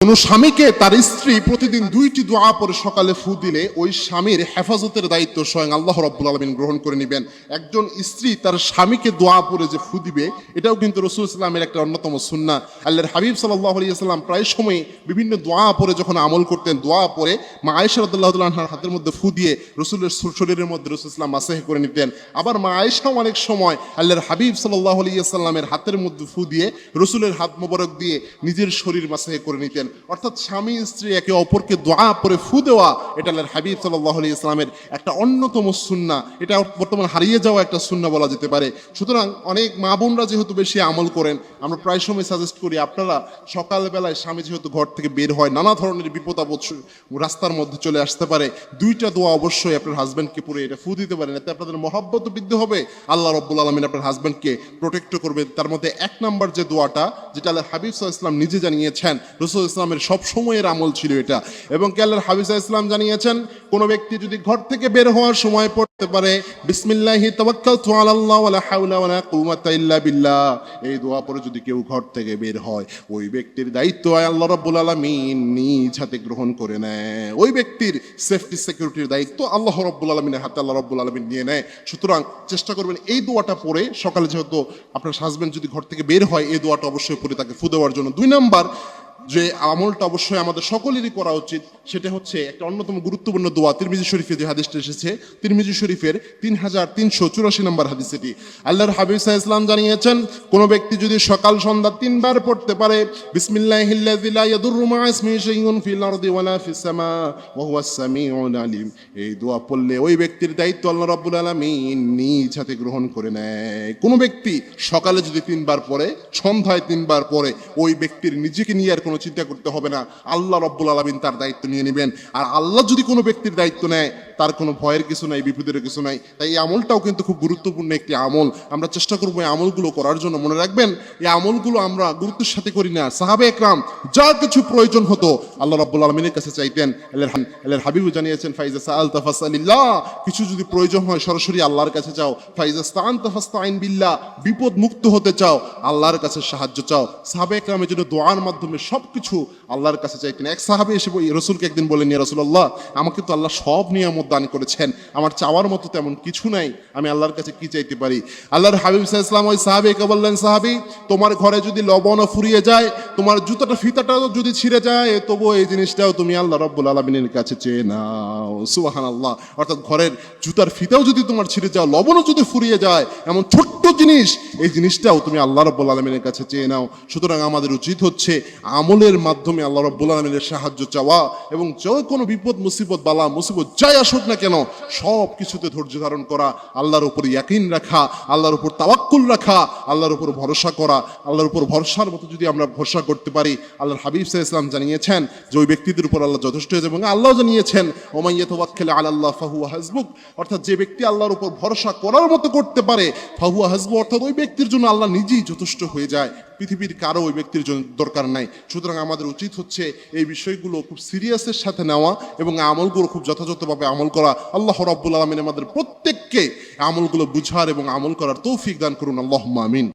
কোন স্বামীকে তার স্ত্রী প্রতিদিন দুইটি দোয়া পরে সকালে ফু দিলে ওই স্বামীর হেফাজতের দায়িত্ব স্বয়ং আল্লাহ রব্বুল আলমিন গ্রহণ করে নেবেন। একজন স্ত্রী তার স্বামীকে দোয়া পরে যে ফু দিবে, এটাও কিন্তু রসুল ইসলামের একটা অন্যতম সুন্না আল্লাহর হাবিব সাল্লাহ আলিয়াল্লাম প্রায় সময় বিভিন্ন দোয়া পরে যখন আমল করতেন, দোয়া পরে মা আয়েশা রদুল্লাহর হাতের মধ্যে ফু দিয়ে রসুলের শরীরের মধ্যে রসুল ইসলাম মাসেহ করে নিতেন। আবার মা আয়েশাও অনেক সময় আল্লাহর হাবিব সাল্লাহ আলিয়াল্লামের হাতের মধ্যে ফু দিয়ে রসুলের হাত মোবারক দিয়ে নিজের শরীর মাসেহ করে নিতেন। অর্থাৎ স্বামী স্ত্রী একে অপরকে দোয়া পরে ফু দেওয়া, এটা আল্লাহর হাবিব সাল্লাহ আলি ইসলামের একটা অন্যতম সুন্না। এটা বর্তমান হারিয়ে যাওয়া একটা সুন্না বলা যেতে পারে। সুতরাং অনেক মা বোনরা যেহেতু বেশি আমল করেন, আমরা প্রায় সময় সাজেস্ট করি, আপনারা সকালবেলায় স্বামী যেহেতু ঘর থেকে বের হয়, নানা ধরনের বিপদ আপদ রাস্তার মধ্যে চলে আসতে পারে। দুইটা দোয়া অবশ্যই আপনার হাজব্যান্ডকে পরে এটা ফু দিতে পারেন। এতে আপনাদের মহাব্বত বৃদ্ধি হবে। আল্লাহ রব্বুল আলমিন আপনার হাজব্যান্ডকে প্রোটেক্ট করবে তার মধ্যে এক নাম্বার যে দোয়াটা, যেটা আল্লাহ হাবিব সাল্লাহ ইসলাম নিজে জানিয়েছেন রসুল ইসলামের সব সময়ের আমল ছিল এটা। এবং কে আল্লাহর হাবিব ইসলাম জানিয়েছেন, কোনো ব্যক্তি যদি ঘর থেকে বের হওয়ার সময় পড়তে পারে, বিসমিল্লাহি তাওয়াক্কালতু আলাল্লাহ ওয়ালা হাওলা ওয়ালা কুওয়াতা ইল্লা বিল্লাহ, এই দোয়া পরে যদি কেউ ঘর থেকে বের হয়, ওই ব্যক্তির দায়িত্ব আল্লাহ রাব্বুল আলামিন নিজ হাতে গ্রহণ করে নেয়। ওই ব্যক্তির সেফটি সিকিউরিটির দায়িত্ব আল্লাহ রাব্বুল আলামিনের হাতে আল্লাহ রাব্বুল আলামিন নিয়ে নেয়। সুতরাং চেষ্টা করবেন এই দোয়াটা পড়ে, সকালে যেহেতু আপনার হাজবেন্ড যদি ঘর থেকে বের হয়, এই দোয়াটা অবশ্যই পড়ে তাকে ফু দেওয়ার জন্য। দুই নাম্বার যে আমলটা অবশ্যই আমাদের সকলেরই করা উচিত, সেটা হচ্ছে একটা অন্যতম গুরুত্বপূর্ণ দোয়া, তিরমিজি শরীফে যে হাদিসটা এসেছে, তিরমিজি শরীফের তিন হাজার তিনশো চুরাশি নম্বর হাদিস এটি আল্লাহর হাবিব সাহা ইসলাম জানিয়েছেন, কোনো ব্যক্তি যদি সকাল, সন্ধ্যা তিনবার পড়তে পারে বিসমিল্লাহ এই দোয়া পড়লে ওই ব্যক্তির দায়িত্ব আল্লাহ রাব্বুল আলামিন নিজ হাতে গ্রহণ করে নেয়। কোনো ব্যক্তি সকালে যদি তিনবার পড়ে, সন্ধ্যায় তিনবার পড়ে, ওই ব্যক্তির নিজেকে নিয়ে আর কোনো চিন্তা করতে হবে না। আল্লাহ রব্বুল আলমিন তার দায়িত্ব নিয়ে নেবেন। আর আল্লাহ যদি কোনো ব্যক্তির দায়িত্ব নেয়, তার কোনো ভয়ের কিছু নাই, বিপদের কিছু নাই। তাই এই আমলটাও কিন্তু খুব গুরুত্বপূর্ণ একটি আমল। আমরা চেষ্টা করব এই আমলগুলো করার জন্য। মনে রাখবেন, এই আমলগুলো আমরা গুরুত্বের সাথে করি না। সাহাবে একরাম, যা কিছু প্রয়োজন হতো, আল্লাহ রব্বুল আলমিনের কাছে চাইতেন। আল্লাহর হাবিবু জানিয়েছেন, ফাইজা সাআল তাফাসালিল্লাহ কিছু যদি প্রয়োজন হয়, সরাসরি আল্লাহর কাছে চাও। ফাইজা স্তান তাফাস্তাইন বিল্লাহ। বিপদ মুক্ত হতে চাও, আল্লাহর কাছে সাহায্য চাও। সাহাবে একরামের জন্য দোয়ার মাধ্যমে সবকিছু আল্লাহর কাছে চাইতেন এক সাহাবে এসে রসুলকে একদিন বলেন ইয়া রসুল্লাহ আমাকে তো আল্লাহ সব নিয়ামত দান করেছেন। আমার চাওয়ার মতো তেমন কিছু নাই। আমি আল্লাহর কাছে কি চাইতে পারি? আল্লাহর হাবিব ইসলাম ওই সাহাবিকে বললেন, সাহাবি, তোমার ঘরে যদি লবণও ফুরিয়ে যায়, তোমার জুতাটা, ফিতাটাও যদি ছিঁড়ে যায় তবু এই জিনিসটাও তুমি আল্লাহ রব্বুল আলমিনের কাছে চেয়ে নাও। সুবাহান আল্লাহ অর্থাৎ ঘরের জুতার ফিতাও যদি তোমার ছিঁড়ে যাও লবণও যদি ফুরিয়ে যায়, এমন ছোট্ট জিনিস, এই জিনিসটাও তুমি আল্লাহ রব্বুল আলমিনের কাছে চেয়ে নাও। সুতরাং আমাদের উচিত হচ্ছে আমলের মাধ্যমে আল্লাহ রব্বুল আলমিনের সাহায্য চাওয়া এবং যে কোনো বিপদ, মুসিবত, বালা, মুসিবত, যাই আসুক না কেন সব কিছুতে ধৈর্য ধারণ করা, আল্লাহর উপর ইয়াকিন রাখা, আল্লাহর উপর তাওয়াক্কুল রাখা, আল্লাহর উপর ভরসা করা, আল্লাহর উপর ভরসার মতো যদি আমরা ভরসা করতে পারি, আল্লাহর হাবিব সাহা ইসলাম জানিয়েছেন যে ওই ব্যক্তিদের উপর আল্লাহ যথেষ্ট হয়েছে এবং আল্লাহ জানিয়েছেন ওমাইয়া তোয়াক্কেলে আল্লাহ ফাহুয়া হাসবুক অর্থাৎ যে ব্যক্তি আল্লাহর উপর ভরসা করার মতো করতে পারে, ফাহুয়া হাসবু অর্থাৎ ওই ব্যক্তির জন্য আল্লাহ নিজেই যথেষ্ট হয়ে যায়। পৃথিবীর কারও ওই ব্যক্তির জন্য দরকার নাই। সুতরাং আমাদের উচিত হচ্ছে এই বিষয়গুলো খুব সিরিয়াসের সাথে নেওয়া এবং আমলগুলো খুব যথাযথভাবে আমল করা। আল্লাহ রব্বুল আলমিন আমাদের প্রত্যেককে আমলগুলো বুঝার এবং আমল করার তৌফিক দান করুন। আল্লাহ আমিন।